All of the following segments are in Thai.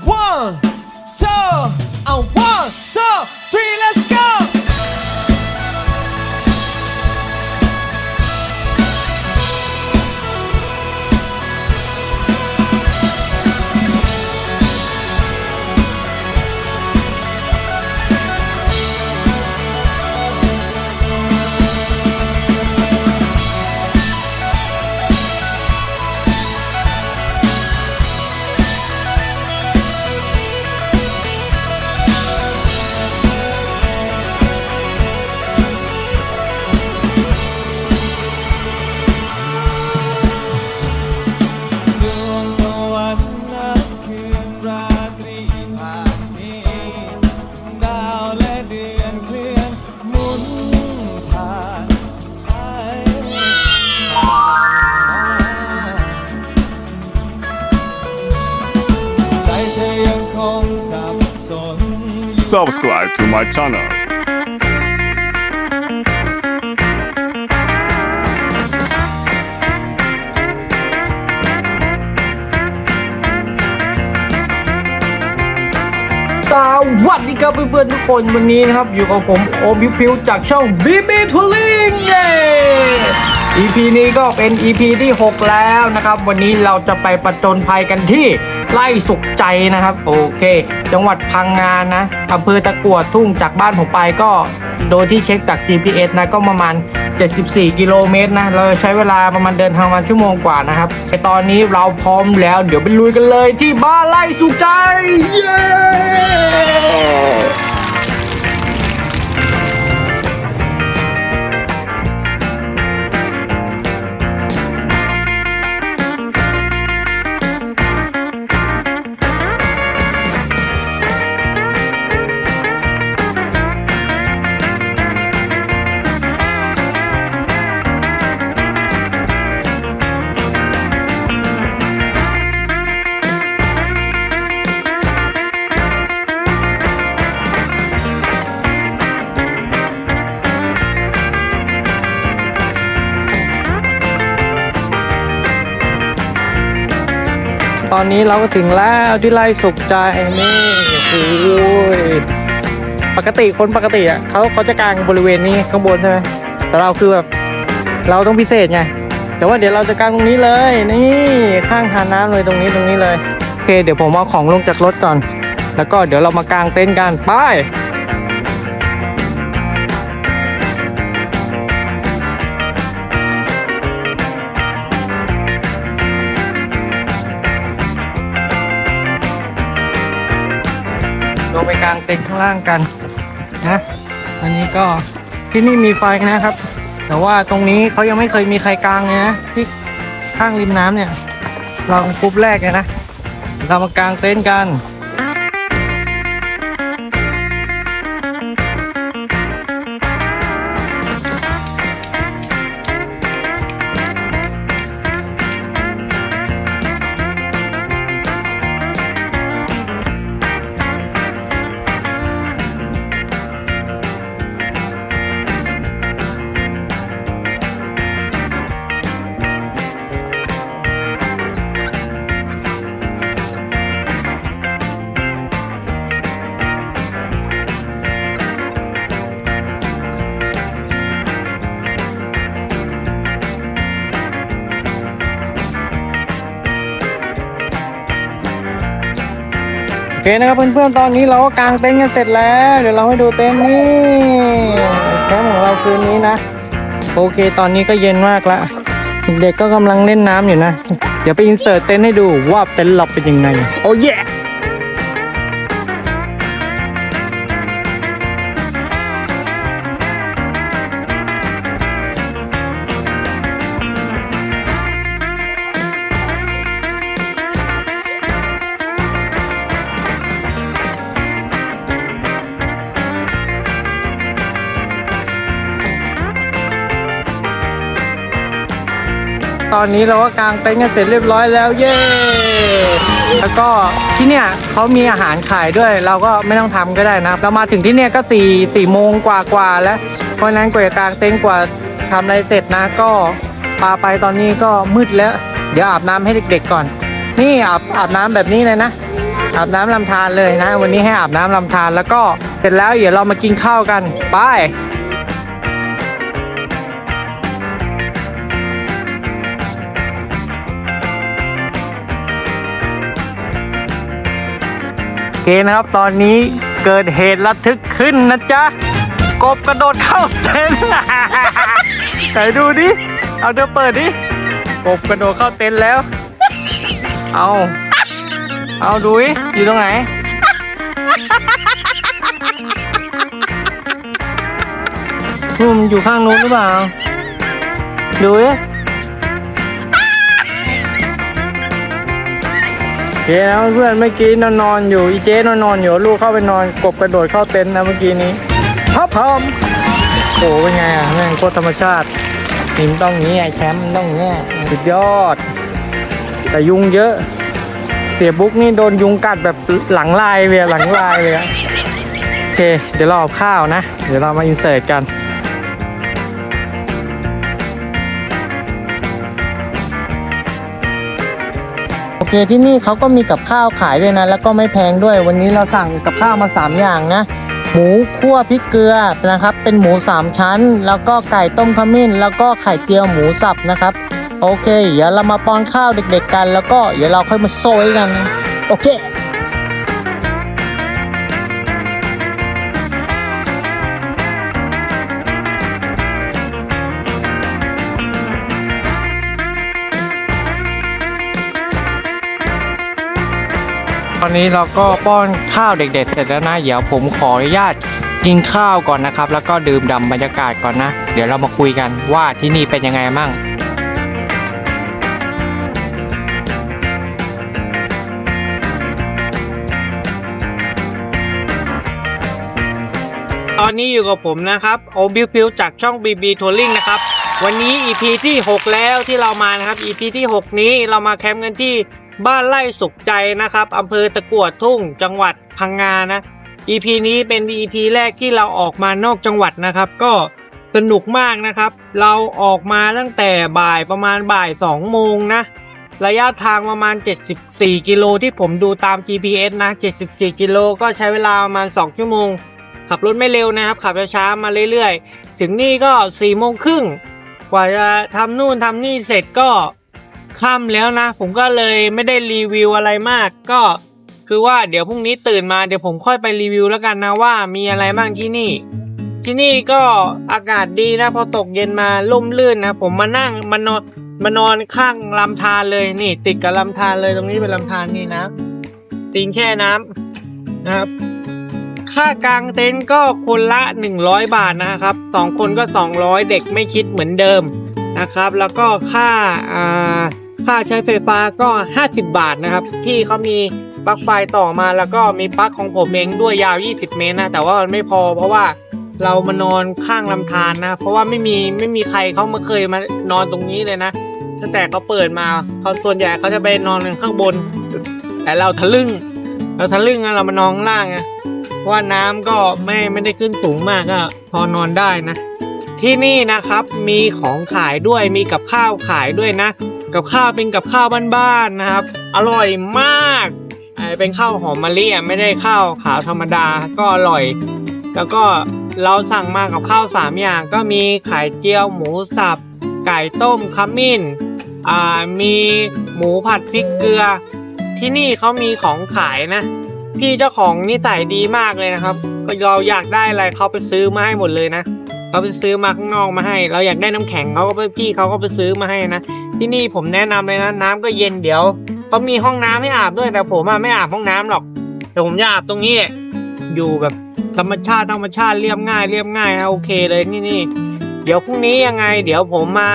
One, subscribe to my channel สวัสดีครับเพื่อนๆทุกคนวันนี้นะครับ อยู่กับผมโอมพิวพิวจากช่อง BB t o o l i n g เย้ EP นี้ก็เป็น EP ที่ 6 แล้วนะครับ วันนี้เราจะไปประจนภัยกันที่ ไล่สุขใจนะครับ โอเค จังหวัดพังงานนะอำเภอตะกวดทุ่งจากบ้านผมไปก็โดยที่เช็คจาก GPS นะก็ประมาณ 74 กิโลเมตรนะเราใช้เวลาประมาณเดินทางวันชั่วโมงกว่านะครับในตอนนี้เราพร้อมแล้ว เดี๋ยวไปลุยกันเลยที่บ้านไล่สุขใจ เย้ นี้เราก็ถึงแล้วที่ไร่สุขใจนี่โอ้ยปกติคนปกติอะเขาเขาจะกางบริเวณนี้ข้างบนใช่ไหมแต่เราคือแบบเราต้องพิเศษไงแต่ว่าเดี๋ยวเราจะกางตรงนี้เลย นี่ข้างทานน้ำเลยตรงนี้ตรงนี้เลยโอเค เดี๋ยวผมเอาของลงจากรถก่อน แล้วก็เดี๋ยวเรามากางเต็นท์กันไป ลงไปกลางเต็นท์ข้างล่างกันนะอันนี้ก็ที่นี่มีไฟนะครับ แต่ว่าตรงนี้เขายังไม่เคยมีใครกลางเลยนะที่ข้างริมน้ำเนี่ย เรากรุ๊ปแรกเลยนะเรามากางเต็นท์กัน เคนะครับเพื่อนๆตอนนี้เราก็กางเต็นท์กันเสร็จแล้ว เดี๋ยวเราให้ดูเต็นท์นี่แคมป์ของเราคืนนี้นะ โอเคตอนนี้ก็เย็นมากละเด็กก็กำลังเล่นน้ำอยู่นะ เดี๋ยวไปอินเสิร์ตเต็นท์ให้ดูว่าเต็นท์เราเป็นยังไง โอ้ย ตอนนี้เราก็กางเต็นท์กันเสร็จเรียบร้อยแล้วเย้แล้วก็ที่เนี่ยเขามีอาหารขายด้วย เราก็ไม่ต้องทำก็ได้นะเรามาถึงที่เนี่ยก็สี่สี่โมงกว่ากว่าๆแล้ว เพราะฉะนั้นกว่าจะกางเต็นท์กว่าทำอะไรเสร็จนะ ก็ปาไปตอนนี้ก็มืดแล้ว เดี๋ยวอาบน้ำให้เด็ก ๆก่อน นี่อาบอาบน้ำแบบนี้เลยนะอาบน้ำลำธารเลยนะ วันนี้ให้อาบน้ำลำธารแล้วก็เสร็จแล้วเดี๋ยวเรามากินข้าวกันไป เคนะครับตอนนี้เกิดเหตุระทึกขึ้นนะจ๊ะ กบกระโดดเข้าเต็นท์ ไหนดูดิ เอาเดี๋ยวเปิดดิ กบกระโดดเข้าเต็นท์แล้ว เอา เอาดูดิอยู่ตรงไหน นุ่มอยู่ข้างนู้นหรือเปล่า ดูดิ เจ๊นะเพื่อนเมื่อกี้นอนนอนๆอยู่อีเจ๊นอนนอนๆอยู่ลูกเข้าไปนอนกบกระโดดเข้าเต็นท์นะเมื่อกี้นี้พับพร้อมโอ้เป็นไงอะแม่งโคตรธรรมชาติหินต้องอย่างนี้ไอ้แชมป์มันต้องอย่างนี้สุดยอด แต่ยุงเยอะ เสียบุ๊กนี่โดนยุงกัดแบบหลังลายเลยอะหลังลายเลยอะโอเค เดี๋ยวเราเอาข้าวนะ เดี๋ยวเรามาอินเสิร์ตกัน โอที่นี่เขาก็มีกับข้าวขายด้วยนะ แล้วก็ไม่แพงด้วย วันนี้เราสั่งกับข้าวมา 3 อย่างนะ หมูคั่วพริกเกลือนะครับ เป็นหมู 3 ชั้น แล้วก็ไก่ต้มขมิ้น แล้วก็ไข่เจียวหมูสับนะครับ โอเค เดี๋ยวเรามาป้อนข้าวเด็ก ๆ กัน แล้วก็เดี๋ยวเราค่อยมาโซยกัน โอเค ตอนนี้เราก็ป้อนข้าวเด็ก ๆ เสร็จแล้วนะเดี๋ยวผมขออนุญาตกินข้าวก่อนนะครับ แล้วก็ดื่มด่ำบรรยากาศก่อนนะ เดี๋ยวเรามาคุยกันว่าที่นี่เป็นยังไงมั่งตอนนี้อยู่กับผมนะครับโอบิวพิวจากช่อง BB Touring นะครับ วันนี้ EP ที่ 6 แล้วที่เรามานะครับ EP ที่ 6 นี้เรามาแคมป์กันที่บ้านไร่สุขใจนะครับอำเภอตะกั่วทุ่ง จังหวัดพังงานะ EP นี้เป็น EP แรกที่เราออกมานอกจังหวัดนะครับ ก็สนุกมากนะครับ เราออกมาตั้งแต่บ่ายประมาณบ่าย2โมงนะ ระยะทางประมาณ 74 กิโลที่ผมดูตาม GPS นะ 74 กิโลก็ใช้เวลาประมาณ 2 ชั่วโมง ขับรถไม่เร็วนะครับ ขับช้าๆมาเรื่อยๆ ถึงนี่ก็4โมงครึ่ง กว่าจะทำนู่นทำนี่เสร็จก็ ค่ำแล้วนะ ผมก็เลยไม่ได้รีวิวอะไรมาก ก็คือว่าเดี๋ยวพรุ่งนี้ตื่นมาเดี๋ยวผมค่อยไปรีวิวแล้วกันนะว่ามีอะไรบ้างที่นี่ ที่นี่ก็อากาศดีนะพอตกเย็นมาล่มลื่นนะ ผมมานั่งมานอนมานอนข้างลำธารเลยนี่ ติดกับลำธารเลยตรงนี้เป็นลำธารนี่นะตีนแช่น้ำนะครับ ค่ากลางเต็นท์ก็คนละ 100 บาทนะครับสองคนก็ 200 เด็กไม่คิดเหมือนเดิมนะครับ แล้วก็ค่าอ่า ค่าใช้ไฟฟ้าก็ 50 บาทนะครับพี่เขามีปลั๊กไฟต่อมาแล้วก็มีปลั๊กของผมเองด้วยยาว 20 เมตรนะแต่ว่ามันไม่พอเพราะว่าเรามานอนข้างลำธารนะ เพราะว่าไม่มีไม่มีใครเขามาเคยมานอนตรงนี้เลยนะตั้งแต่เขาเปิดมาเขาส่วนใหญ่เขาจะไปนอนข้างบน แต่เราทะลึ่ง เราทะลึ่งนะเรามานอนข้างล่างไงเพราะว่าน้ำก็ไม่ไม่ได้ขึ้นสูงมากก็พอนอนได้นะ ที่นี่นะครับมีของขายด้วยมีกับข้าวขายด้วยนะ กับข้าวเป็นกับข้าวบ้านๆนะครับ อร่อยมากเป็นข้าวหอมมะลิอะไม่ได้ข้าวขาวธรรมดาก็อร่อย แล้วก็เราสั่งมากับข้าวสามอย่างก็มีไข่เจียวหมูสับ ไก่ต้มขมิ้นมีหมูผัดพริกเกลือ ที่นี่เขามีของขายนะ พี่เจ้าของนิสัยดีมากเลยนะครับ ก็เราอยากได้อะไรเขาไปซื้อมาให้หมดเลยนะเขาไปซื้อมาข้างนอกมาให้ เราอยากได้น้ำแข็งเขาก็ไปพี่เขาก็ไปซื้อมาให้นะ ที่นี่ผมแนะนำเลยนะน้ำก็เย็นเดี๋ยวเขามีห้องน้ำให้อาบด้วยแต่ผมอะไม่อาบห้องน้ำหรอก แต่ผมจะอาบตรงนี้อยู่แบบธรรมชาติธรรมชาติเรียบง่ายเรียบง่ายนะโอเคเลยนี่นี่เดี๋ยวพรุ่งนี้ยังไง เดี๋ยวผมมา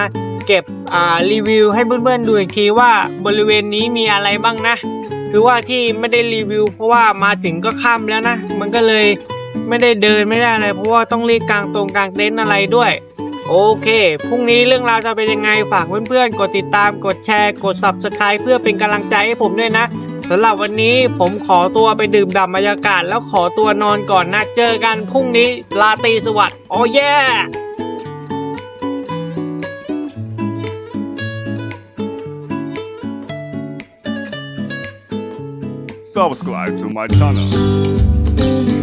เก็บอ่ารีวิวให้เพื่อนๆดูอีกทีว่าบริเวณนี้มีอะไรบ้างนะคือว่าที่ไม่ได้รีวิว เพราะว่ามาถึงก็ค่ำแล้วนะ มันก็เลยไม่ได้เดินไม่ได้อะไรเพราะว่าต้องรีบกางตรงกลางเต็นท์อะไรด้วย โอเคพรุ่งนี้เรื่องราวจะเป็นยังไงฝากเพื่อนๆ กดติดตามกดแชร์ กด subscribe เพื่อเป็นกำลังใจให้ผมด้วยนะสำหรับวันนี้ผมขอตัวไปดื่มด่ำบรรยากาศ แล้วขอตัวนอนก่อนนะเจอกันพรุ่งนี้ลาตีสวัสดิ์โอ้แย่ subscribe to my channel.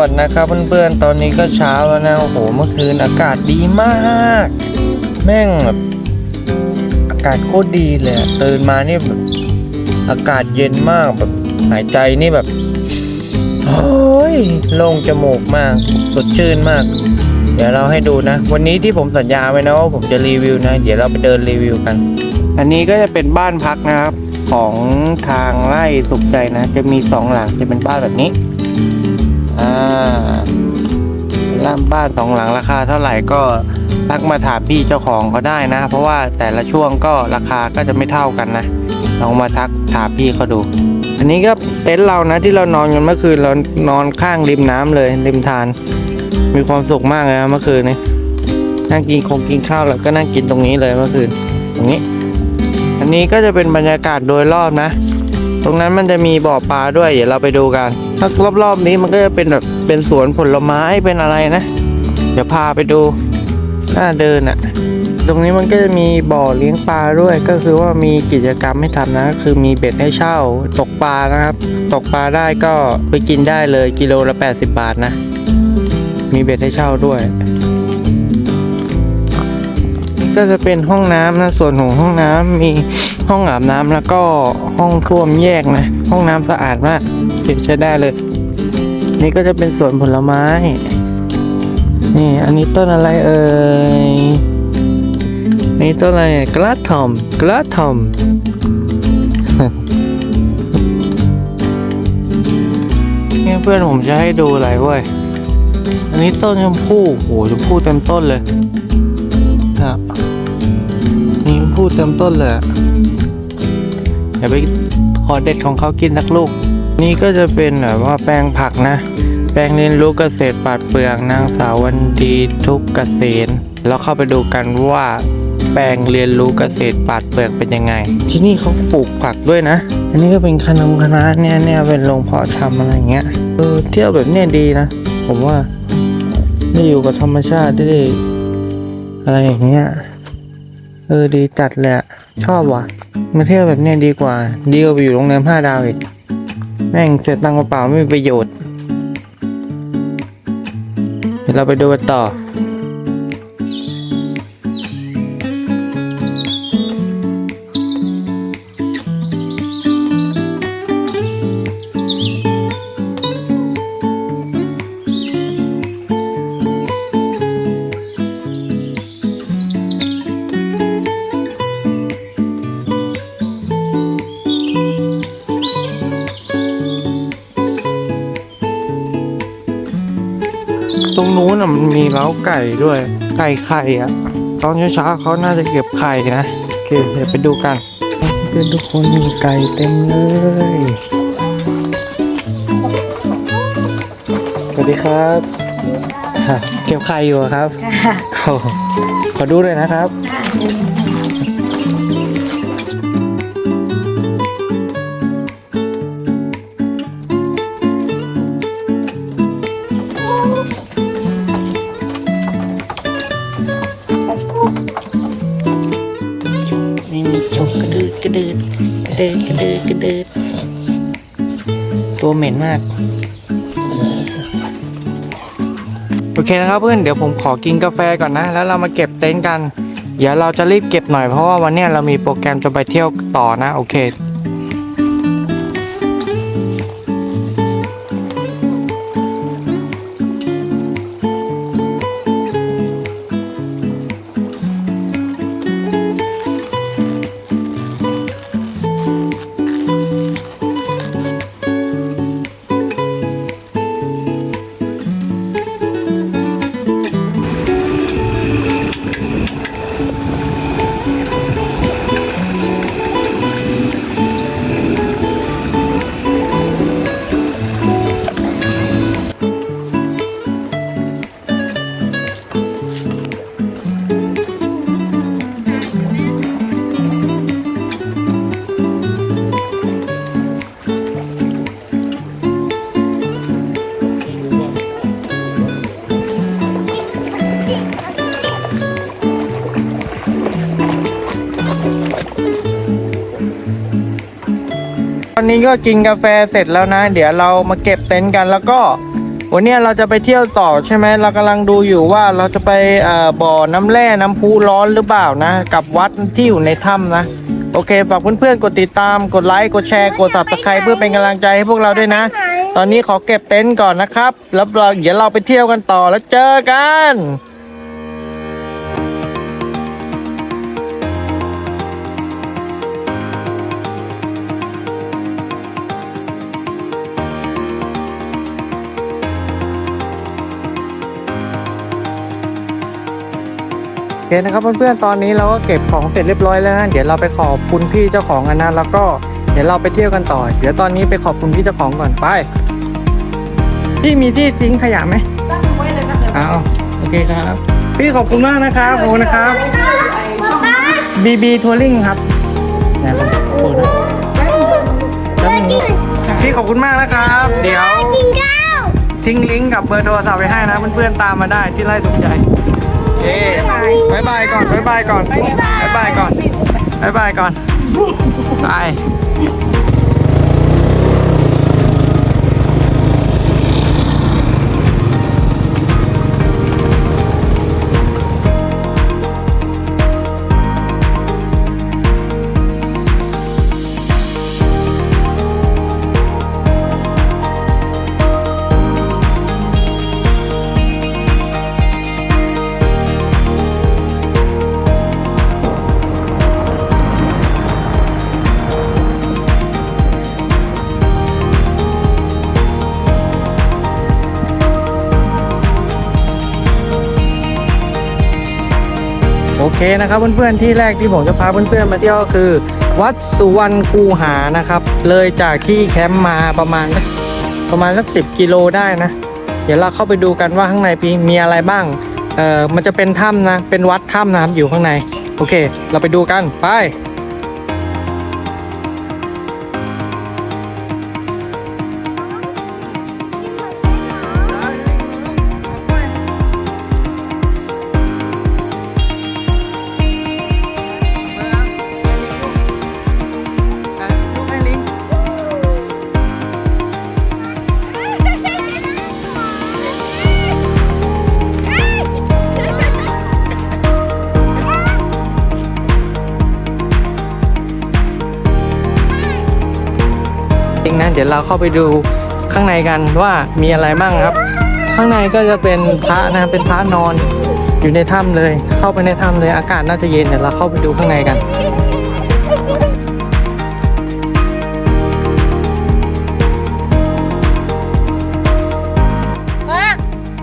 วัสดิ์นะครับเพื่อนๆ ตอนนี้ก็เช้าแล้วนะ โอ้โห เมื่อคืนอากาศดีมาก แม่งแบบอากาศโคตรดีเลยตื่นมานี่แบบอากาศเย็นมากแบบหายใจนี่แบบโอ้ยโล่งจมูกมาก สดชื่นมาก เดี๋ยวเราให้ดูนะ วันนี้ที่ผมสัญญาไว้นะว่าผมจะรีวิวนะ เดี๋ยวเราไปเดินรีวิวกัน อันนี้ก็จะเป็นบ้านพักนะครับ ของทางไร่สุขใจนะ จะมีสองหลังจะเป็นบ้านแบบนี้ อ่าล่ามบ้านสองหลังราคาเท่าไหร่ก็ทักมาถามพี่เจ้าของก็ได้นะ เพราะว่าแต่ละช่วงก็ราคาก็จะไม่เท่ากันนะลองมาทักถามพี่เขาดู อันนี้ก็เต็นท์เรานะที่เรานอนกันเมื่อคืนเรานอนข้างริมน้ำเลยริมทาน มีความสุขมากเลยนะเมื่อคืนนี้นั่งกินคงกินข้าวแล้วก็นั่งกินตรงนี้เลยเมื่อคืน ตรงนี้ อันนี้ก็จะเป็นบรรยากาศโดยรอบนะ ตรงนั้นมันจะมีบ่อปลาด้วย เดี๋ยวเราไปดูกันถ้ารอบๆนี้มันก็จะเป็นแบบเป็นสวนผลไม้เป็นอะไรนะ เดี๋ยวพาไปดูน่าเดินอะ่ะ ตรงนี้มันก็จะมีบ่อเลี้ยงปลาด้วย ก็คือว่ามีกิจกรรมให้ทำนะ คือมีเบ็ดให้เช่า ตกปลานะครับ ตกปลาได้ก็ไปกินได้เลยกิโลละ 80 บาทนะ มีเบ็ดให้เช่าด้วยก็จะเป็นห้องน้ำนะ ส่วนของห้องน้ำมี ห้องอาบน้ำแล้วก็ห้องส้วมแยกนะ ห้องน้ำสะอาดมากเก็บใช้ได้เลย นี่ก็จะเป็นสวนผลไม้ นี่ อันนี้ต้นอะไรเอ่ยนี่ต้นอะไรกระทอมกระทอมเนี่ยเพื่อนผมจะให้ดูอะไรเว้ยอันนี้ต้นชมพู่โหชมพู่เต็มต้นเลยครับนี่ชมพูดเต็มต้นเลยอะ เดี๋ยวไปขอเด็ดของเขากินสักลูก นี่ก็จะเป็นแบบว่าแปลงผักนะ แปลงเรียนรู้เกษตรปาดเปลืองนางสาววันดีทุกเกษตรแล้วเข้าไปดูกันว่าแปลงเรียนรู้เกษตรปาดเปลืองเป็นยังไง ที่นี่เขาปลูกผักด้วยนะ อันนี้ก็เป็นขนมคณะเนี่ยเนี่ยเป็นโรงเพาะชำอะไรเงี้ยเออเที่ยวแบบเนี้ยดีนะ ผมว่าได้อยู่กับธรรมชาติได้อะไรอย่างเงี้ย เออดีจัดเลยอะชอบว่ะ มาเที่ยวแบบเนี้ยดีกว่า ดีกว่าไปอยู่โรงแรมห้าดาวอีก แม่งเสียตังค์เปล่าๆไม่มีประโยชน์ เดี๋ยวเราไปดูกันต่อ ไก่ด้วย ไก่ไข่อะตอนเช้าๆเขาน่าจะเก็บไข่นะโอเคเดี๋ยวไปดูกันเพื่อนทุกคนมีไก่เต็มเลยสวัสดีครับฮะเก็บไข่อยู่เหรอครับโอ้โหขอดูเลยนะครับ ดืดกระดือดตัวเหม็นมาก โอเคนะครับเพื่อนเดี๋ยวผมขอกินกาแฟก่อนนะ แล้วเรามาเก็บเต็นท์กัน เดี๋ยวเราจะรีบเก็บหน่อยเพราะว่าวันนี้เรามีโปรแกรมจะไปเที่ยวต่อนะ โอเค นี้ก็กินกาแฟเสร็จแล้วนะ เดี๋ยวเรามาเก็บเต็นท์กันแล้วก็วันเนี้ยเราจะไปเที่ยวต่อใช่ไหมเรากำลังดูอยู่ว่าเราจะไปเอ่อบ่อน้ำแร่น้ำพุร้อนหรือเปล่านะ กับวัดที่อยู่ในถ้ำนะ โอเคฝากเพื่อนๆกดติดตามกดไลค์กดแชร์กด subscribe เพื่อเป็นกำลังใจให้พวกเราด้วยนะ ตอนนี้ขอเก็บเต็นท์ก่อนนะครับ แล้วเราเดี๋ยวเราไปเที่ยวกันต่อแล้วเจอกัน คนะครับเพื่อนๆ ตอนนี้เราก็เก็บของเสร็จเรียบร้อยแล้วนะเดี๋ยวเราไปขอบคุณพี่เจ้าของกันนะแล้วก็เดี๋ยวเราไปเที่ยวกันต่อ เดี๋ยวตอนนี้ไปขอบคุณพี่เจ้าของก่อนไปพี่มีที่ทิ้งขยะไหมตั้งไว้เลยครับอ้าวโอเคครับ พี่ขอบคุณมากนะครับขอบคุณนะครับ BB Touring ครับเนี่ยผมขอบคุณนะแป๊บนึงพี่ขอบคุณมากนะครับ เดี๋ยวกินข้าวทิ้งลิงก์กับเบอร์โทรศัพท์ไว้ให้นะเพื่อนๆตามมาได้ที่ไร่สมใจ เอ๊บายบายก่อนบายบายก่อนบายบายก่อนบายบายก่อนบา เคนะครับเพื่อนๆที่แรกที่ผมจะพาเพื่อนๆมาเที่ยวก็คือ วัดสุวรรณคูหานะครับ เลยจากที่แคมป์มาประมาณประมาณสักสิกิโลได้นะ เดี๋ยวเราเข้าไปดูกันว่าข้างในมีอะไรบ้างเออมันจะเป็นถ้ำนะเป็นวัดถ้ำนะครับอยู่ข้างใน โอเค เราไปดูกันไป ดี๋ยวเราเข้าไปดูข้างในกันว่ามีอะไรบ้างครับ ข้างในก็จะเป็นพระนะเป็นพระนอนอยู่ในถ้ำเลย เข้าไปในถ้ำเลยอากาศน่าจะเย็นเดี๋ยวเราเข้าไปดูข้างในกัน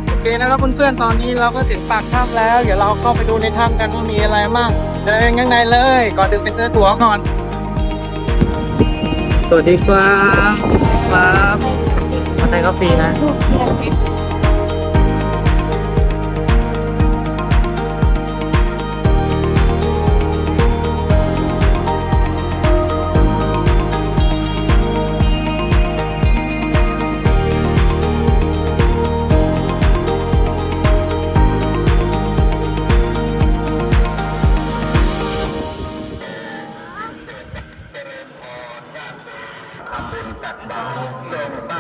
โอเคนะครับเพื่อนๆ ตอนนี้เราก็ถึงปากถ้ำแล้ว เดี๋ยวเราเข้าไปดูในถ้ำกันว่ามีอะไรบ้างเดินข้างในเลย ก่อนอื่นไปซื้อตั๋วก่อน สวัสดีครับ ครับมาใจก็ฟรีนะ ไทยก็ฟรีนะ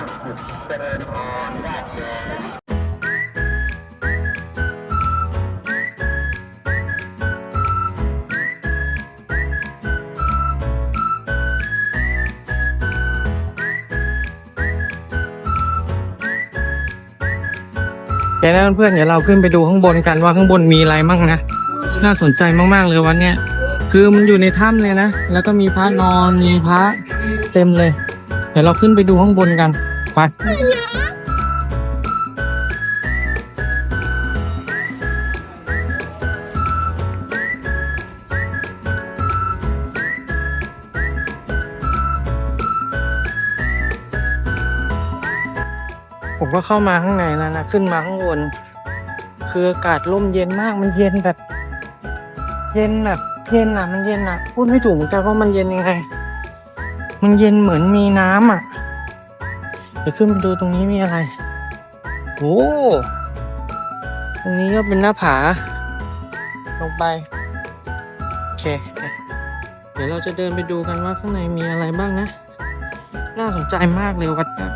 เดี๋ยวนะเพื่อนๆเดี๋ยวเราขึ้นไปดูข้างบนกันว่าข้างบนมีอะไรมั่งนะ น่าสนใจมากๆเลยวันเนี้ยคือมันอยู่ในถ้ำเลยนะ แล้วก็มีพระนอนมีพระเต็มเลย ดี๋ยวเราขึ้นไปดูข้างบนกันไปผมก็เข้ามาข้างในแล้วนะ ขึ้นมาข้างบน คืออากาศร่มเย็นมาก มันเย็นแบบ เย็นแบบเย็นอะ มันเย็นอะ พูดไม่ถูกเหมือนกันว่ามันเย็นยังไง มันเย็นเหมือนมีน้ำอะเดี๋ยวขึ้นไปดูตรงนี้มีอะไรโอ้ตรงนี้ก็เป็นหน้าผา ลงไป โอเค เดี๋ยวเราจะเดินไปดูกันว่าข้างในมีอะไรบ้างนะ น่าสนใจมากเลยวัดเนี่ย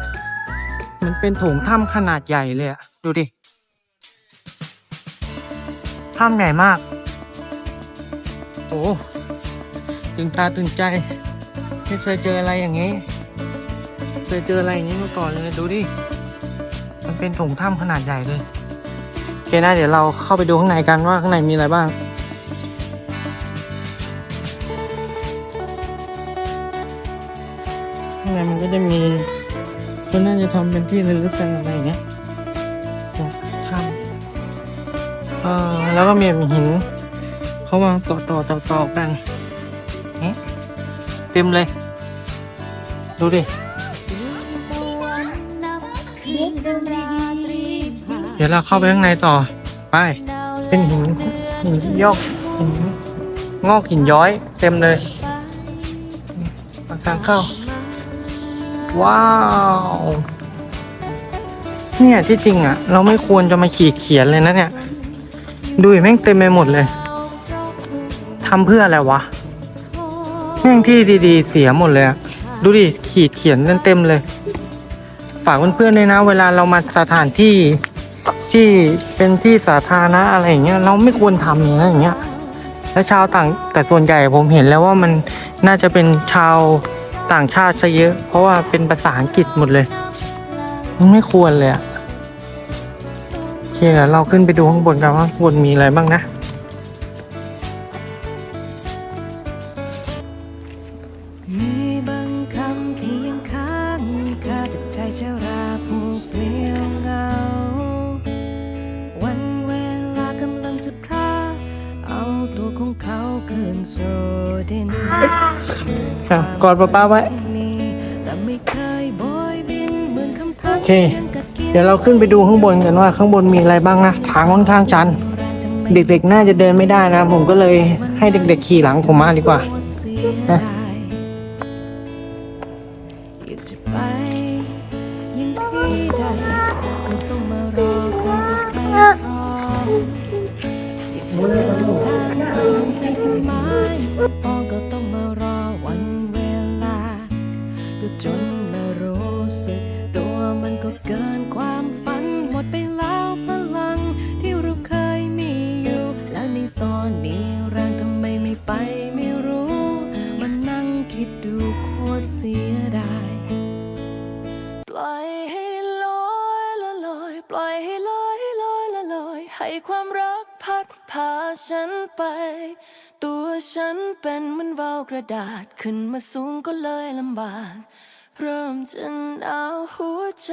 มันเป็นโถงถ้ำขนาดใหญ่เลยอะดูดิ ถ้ำใหญ่มาก โอ้ ตื่นตาตื่นใจ ไม่เคยเจออะไรอย่างนี้ เคยเจออะไรอย่างนี้มาก่อนเลยดูดิ มันเป็นโถงถ้ำขนาดใหญ่เลย โอเคนะเดี๋ยวเราเข้าไปดูข้างในกันว่าข้างในมีอะไรบ้างข้างในมันก็จะมีคนน่าจะทำเป็นที่ระลึกกันอะไรอย่างเงี้ยถ้ำเออแล้วก็มีหินเขาวางต่อต่อต่อต่อกันนี่เต็มเลย ดูดิ เดี๋ยวเราเข้าไปข้างในต่อ ไป เป็นหินหินยอกหินงอกหินย้อย เต็มเลยทางเข้า ว้าว เนี่ยที่จริงอะ เราไม่ควรจะมาขีดเขียนเลยนะเนี่ย ดูแม่งเต็มไปหมดเลยทำเพื่ออะไรวะ แม่งที่ดีๆ เสียหมดเลยอะ ดูดิขีดเขียนกันเต็มเลย ฝากเพื่อนๆด้วยนะ เวลาเรามาสถานที่ที่เป็นที่สาธารณะอะไรอย่างเงี้ยเราไม่ควรทำอย่างนั้นอย่างเงี้ย แล้วชาวต่างแต่ส่วนใหญ่ผมเห็นแล้วว่ามันน่าจะเป็นชาวต่างชาติซะเยอะ เพราะว่าเป็นภาษาอังกฤษหมดเลยมันไม่ควรเลยอะโอเคเดี๋ยวเราขึ้นไปดูข้างบนกันว่าข้างบนมีอะไรบ้างนะ อะกอดป้าๆไว้ที่มีแต่ไม่เคยโบยบินเหมือนคำทักโอเคยังกัดกินเดี๋ยวเราขึ้นไปดูข้างบนกันว่าข้างบนมีอะไรบ้างนะ ทางค่อนข้างชันแรงทำไมเด็กๆน่าจะเดินไม่ได้นะ ผมก็เลยให้เด็กๆขี่หลังผมมาดีกว่าเสียดายอยากจะ เป็นเหมือนวาวกระดาษขึ้นมาสูงก็เลยลำบาก เริ่มจะหนาวหัวใจ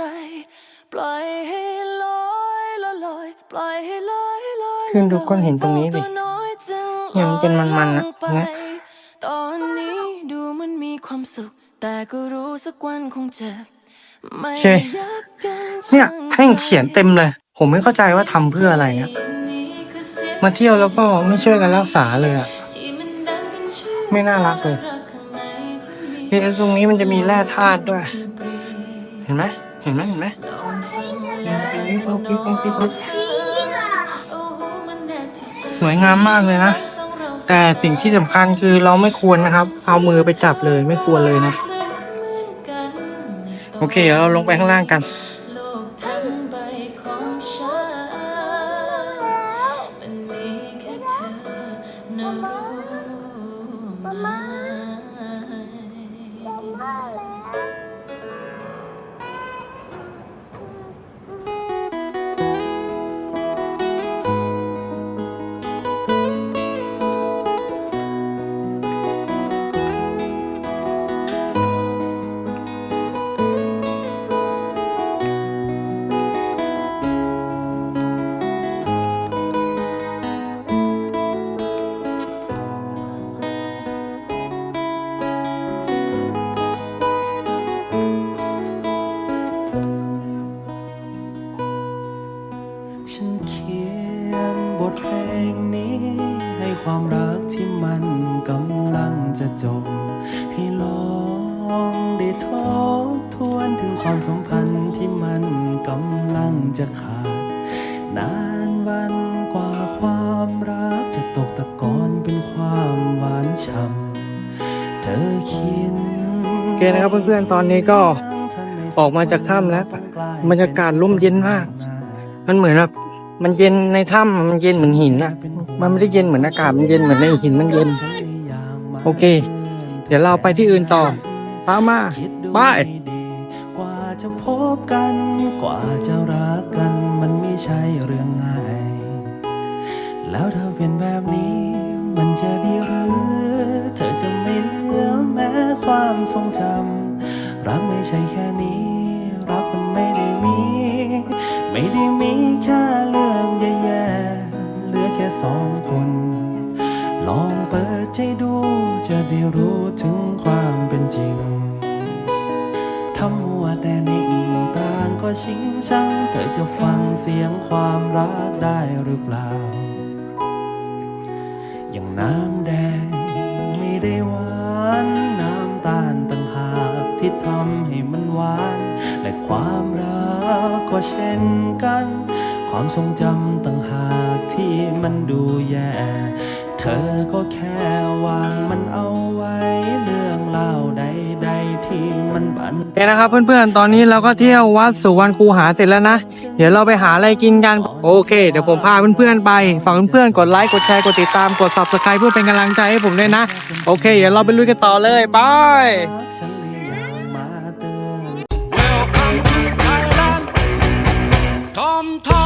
ปล่อยให้ลอยละลอย ปล่อยให้ลอยลอยขึ้นดูก้อนหินตรงนี้ดิตัวน้อยจึงเนี่ยมันเป็นมันๆอะลอยลงไปนะตอนนี้ดูมันมีความสุข แต่ก็รู้สักวันคงเจ็บไม่โอเคอยากจะเนี่ยแม่งเขียนเต็มเลย ผมไม่เข้าใจว่าทำเพื่ออะไรเนี่ย มาเที่ยวแล้วก็ไม่ช่วยกันรักษาเลยอะ ไม่น่ารักเลยนี่ตรงนี้มันจะมีแร่ธาตุด้วย เห็นไหมเห็นไหมเห็นไหมสวยงามมากเลยนะ แต่สิ่งที่สำคัญคือเราไม่ควรนะครับ เอามือไปจับเลยไม่ควรเลยนะ โอเคเดี๋ยวเราลงไปข้างล่างกัน ตะกอเคนะครับเพื่อนๆตอนนี้ก็ออกมาจากถ้ำแล้วบรรยากาศร่มเย็นมาก มันเหมือนแบบมันเย็นในถ้ำมันเย็นเหมือนหินนะมันไม่ได้เย็นเหมือนอากาศมันเย็นเหมือนในหินมันเย็น โอเค เดี๋ยวเราไปที่อื่นต่อตามมาไปกว่าจะพบกันกว่าจะรักกันมันไม่ใช่เรื่องง่าย แล้วถ้าเป็นแบบนี้ ความทรงจำรักไม่ใช่แค่นี้ รักมันไม่ได้มี ไม่ได้มีแค่เรื่องแย่ๆเหลือแค่สองคน ลองเปิดใจดูจะได้รู้ถึงความเป็นจริงทำมัวแต่นิ่งต่างก็ชิงชังเธอจะฟังเสียงความรักได้หรือเปล่า อย่างน้ำแดงไม่ได้หวาน ความรักก็เช่นกัน ความทรงจำต่างหากที่มันดูแย่ เธอก็แค่วางมันเอาไว้เรื่องเล่าใดๆที่มันบันโอเคนะครับเพื่อนๆ ตอนนี้เราก็เที่ยววัดสุวรรณคูหาเสร็จแล้วนะ เดี๋ยวเราไปหาอะไรกินกัน โอเค เดี๋ยวผมพาเพื่อนๆไป ฝากเพื่อนๆ กดไลค์ กดแชร์ กดติดตาม กด subscribe เพื่อเป็นกำลังใจให้ผมด้วยนะ โอเค เดี๋ยวเราไปลุยกันต่อเลยบายฉันเลยอย ทอ